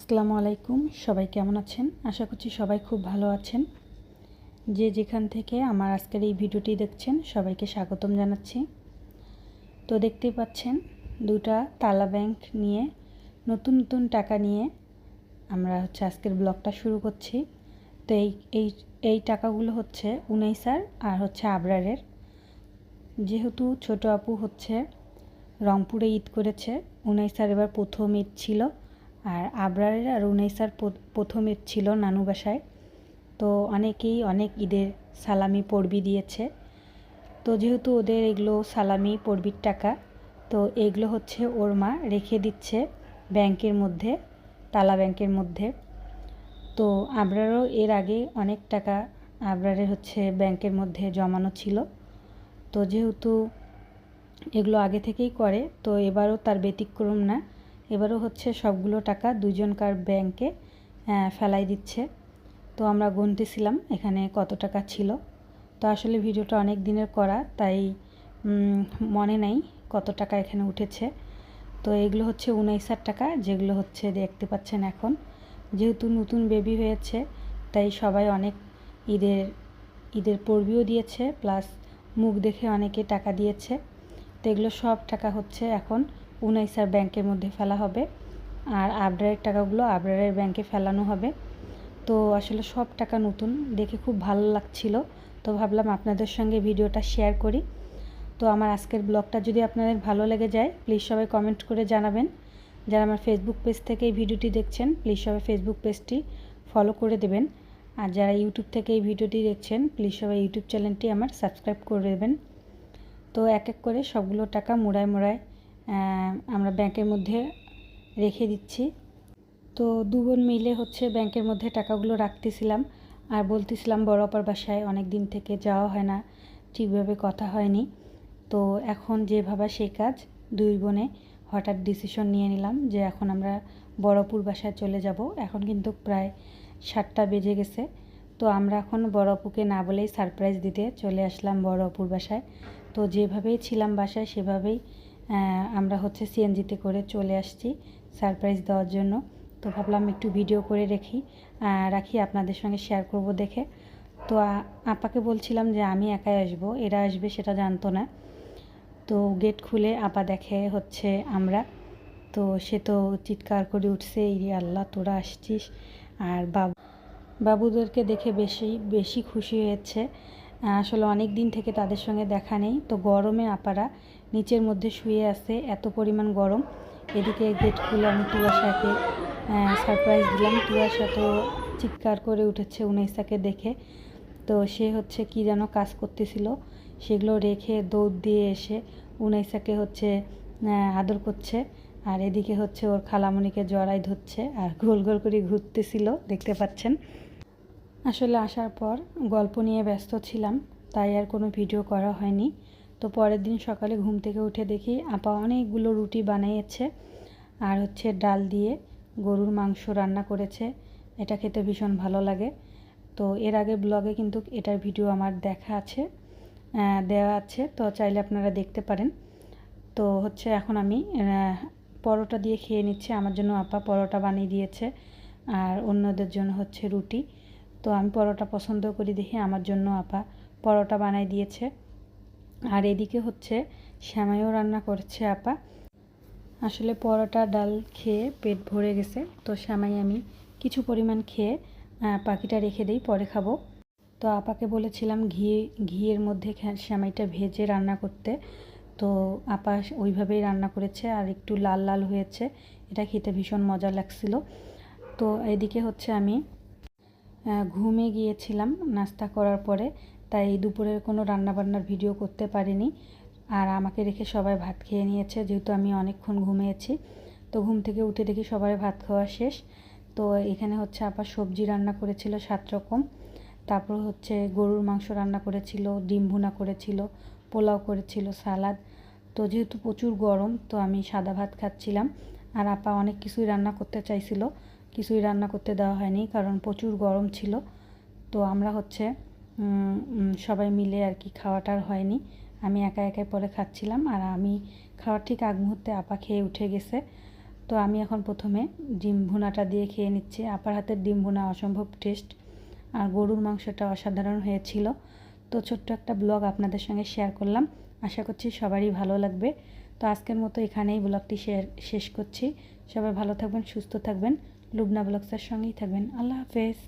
আসসালামু আলাইকুম, সবাই কেমন আছেন? আশা করছি সবাই খুব ভালো আছেন। যে যেখান থেকে আমার আজকের এই ভিডিওটি দেখছেন, সবাইকে স্বাগতম জানাচ্ছি। তো দেখতেই পাচ্ছেন, দুটা তালা ব্যাংক নিয়ে নতুন নতুন টাকা নিয়ে আমরা হচ্ছে আজকের ব্লগটা শুরু করছি। তো এই এই এই টাকাগুলো হচ্ছে উনাইসার আর হচ্ছে আবরারের। যেহেতু ছোট আপু হচ্ছে রংপুরে ঈদ করেছে, উনাইসার এবার প্রথম ঈদ ছিল। আর আবরারের আর উনাইসার প্রথমে ছিল নানু বাসায়। তো অনেকেই অনেক ঈদের সালামি পড়বি দিয়েছে। তো যেহেতু ওদের এগুলো সালামি পড়বির টাকা, তো এগুলো হচ্ছে ওর মা রেখে দিচ্ছে ব্যাংকের মধ্যে, তালা ব্যাংকের মধ্যে। তো আবরারও এর আগে অনেক টাকা আবরারের হচ্ছে ব্যাংকের মধ্যে জমানো ছিল। তো যেহেতু এগুলো আগে থেকেই করে, তো এবারও তার ব্যতিক্রম না। এবারও হচ্ছে সবগুলো টাকা দুজনকার ব্যাংকে ফেলাই দিচ্ছে। তো আমরা গুনতেছিলাম এখানে কত টাকা ছিল। তো আসলে ভিডিওটা অনেক দিনের করা, তাই মনে নাই কত টাকা এখানে উঠেছে। তো এগুলো হচ্ছে উনিশার টাকা, যেগুলো হচ্ছে দেখতে পাচ্ছেন এখন। যেহেতু নতুন বেবি হয়েছে, তাই সবাই অনেক ঈদের ঈদের পড়বিও দিয়েছে, প্লাস মুখ দেখে অনেকে টাকা দিয়েছে। তো এগুলো সব টাকা হচ্ছে এখন উনাইসার ব্যাংকের মধ্যে ফেলা হবে। আর আবরারের টাকাগুলো আবরারের ব্যাংকে ফেলানো হবে। তো আসলে সব টাকা নতুন, দেখে খুব ভালো লাগছিল। তো ভাবলাম আপনাদের সঙ্গে ভিডিওটা শেয়ার করি। তো আমার আজকের ব্লগটা যদি আপনাদের ভালো লেগে যায় প্লিজ সবাই কমেন্ট করে জানাবেন। যারা আমার ফেসবুক পেজ থেকে এই ভিডিওটি দেখছেন প্লিজ সবাই ফেসবুক পেজটি ফলো করে দেবেন। আর যারা ইউটিউব থেকে এই ভিডিওটি দেখছেন প্লিজ সবাই ইউটিউব চ্যানেলটি আমার সাবস্ক্রাইব করে দেবেন। তো এক এক করে সবগুলো টাকা মোড়ায় মোড়ায় আমরা ব্যাংকের মধ্যে রেখে দিচ্ছি। তো দু বোন মিলে হচ্ছে ব্যাংকের মধ্যে টাকাগুলো রাখতেছিলাম। আর বলতেছিলাম, বড় অপার বাসায় অনেক দিন থেকে যাওয়া হয় না। ঠিকভাবে কথা হয়নি। তো এখন যে ভাবা সেই কাজ দুই বোনে হঠাৎ ডিসিশন নিয়ে নিলাম যে এখন আমরা বড়পুর বাসায় চলে যাব। এখন কিন্তু প্রায় সাতটা বেজে গেছে। তো আমরা এখন বড় অপুকে না বলেই সারপ্রাইজ দিতে চলে আসলাম বড় অপুর বাসায়। তো যেভাবেই ছিলাম বাসায় সেভাবেই আমরা হচ্ছে সিএনজিতে করে চলে আসছি সারপ্রাইজ দেওয়ার জন্য। তো ভাবলাম একটু ভিডিও করে রেখি রাখি আপনাদের সঙ্গে শেয়ার করব দেখে। তো আপাকে বলছিলাম যে আমি একাই আসব, এরা আসবে সেটা জানতো না। তো গেট খুলে আপা দেখে হচ্ছে আমরা। তো সে তো চিৎকার করে উঠছে এই আল্লাহ, তোরা আসছিস? আর বাবু, বাবুদেরকে দেখে বেশি বেশি খুশি হয়েছে। আসলে অনেক দিন থেকে তাদের সঙ্গে দেখা নেই। তো গরমে আপারা নিচের মধ্যে শুয়ে আছে, এত পরিমাণ গরম। এদিকে গেট খুলে আমি তুয়াশাকে সারপ্রাইজ দিলাম। তুয়াশা তো চিৎকার করে উঠেছে উনাইসাকে দেখে। তো সে হচ্ছে কি যেন কাজ করতেছিল। সেগুলো রেখে দৌড় দিয়ে এসে উনাইসাকে হচ্ছে আদর করছে। আর এদিকে হচ্ছে ওর খালামণিকে জড়াই ধরছে আর গোল গোল করে ঘুরতেছিল, দেখতে পাচ্ছেন। আসলে আসার পর গল্প নিয়ে ব্যস্ত ছিলাম, তাই আর কোনো ভিডিও করা হয়নি। তো পরের দিন সকালে ঘুম থেকে উঠে দেখি আপা অনেকগুলো রুটি বানিয়েছে আর হচ্ছে ডাল দিয়ে গরুর মাংস রান্না করেছে। এটা খেতে ভীষণ ভালো লাগে। তো এর আগে ব্লগে কিন্তু এটার ভিডিও আমার দেখা আছে দেওয়া আছে, তো চাইলে আপনারা দেখতে পারেন। তো হচ্ছে এখন আমি পরোটা দিয়ে খেয়ে নিচ্ছে। আমার জন্য আপা পরোটা বানিয়ে দিয়েছে আর অন্যদের জন্য হচ্ছে রুটি। তো আমি পরোটা পছন্দ করি দেখি, আমার জন্য আপা পরোটা বানাই দিয়েছে। আর এদিকে হচ্ছে শ্যামাইও রান্না করছে আপা। আসলে পরোটা ডাল খেয়ে পেট ভরে গেছে, তো শ্যামাই আমি কিছু পরিমাণ খেয়ে পাখিটা রেখে দিই, পরে খাব। তো আপাকে বলেছিলাম ঘি, ঘিয়ের মধ্যে শ্যামাইটা ভেজে রান্না করতে। তো আপা ওইভাবেই রান্না করেছে, আর একটু লাল লাল হয়েছে, এটা খেতে ভীষণ মজা লাগছিল। তো এদিকে হচ্ছে আমি ঘুমে গিয়েছিলাম নাস্তা করার পরে, তাই দুপুরের কোনো রান্নাবান্নার ভিডিও করতে পারিনি। আর আমাকে রেখে সবাই ভাত খেয়ে নিয়েছে, যেহেতু আমি অনেকক্ষণ ঘুমিয়েছি। তো ঘুম থেকে উঠে দেখি সবাই ভাত খাওয়া শেষ। তো এখানে হচ্ছে আবার সবজি রান্না করেছিল সাত রকম। তারপর হচ্ছে গরুর মাংস রান্না করেছিল, ডিম ভুনা করেছিল, পোলাও করেছিল, সালাদ। তো যেহেতু প্রচুর গরম, তো আমি সাদা ভাত খাচ্ছিলাম। আর আপা অনেক কিছুই রান্না করতে চাইছিল। কিছুই রান্না করতে দেওয়া হয়নি, কারণ প্রচুর গরম ছিল। তো আমরা হচ্ছে সবাই মিলে আর কি খাওয়াটার হয়নি। আমি একা একাই পরে খাচ্ছিলাম আর আমি খাওয়ার ঠিক আগ মুহূর্তে আপা খেয়ে উঠে গেছে। তো আমি এখন প্রথমে ডিম ভুনাটা দিয়ে খেয়ে নিচ্ছি। আপার হাতের ডিম ভুনা অসম্ভব টেস্ট আর গরুর মাংসটা অসাধারণ হয়েছিল। তো ছোট্ট একটা ব্লগ আপনাদের সঙ্গে শেয়ার করলাম। আশা করছি সবারই ভালো লাগবে। তো আজকের মতো এখানেই ব্লগটি শেষ করছি। সবাই ভালো থাকবেন, সুস্থ থাকবেন। লুবনা ব্লগসের সঙ্গেই থাকবেন। আল্লাহ হাফেজ।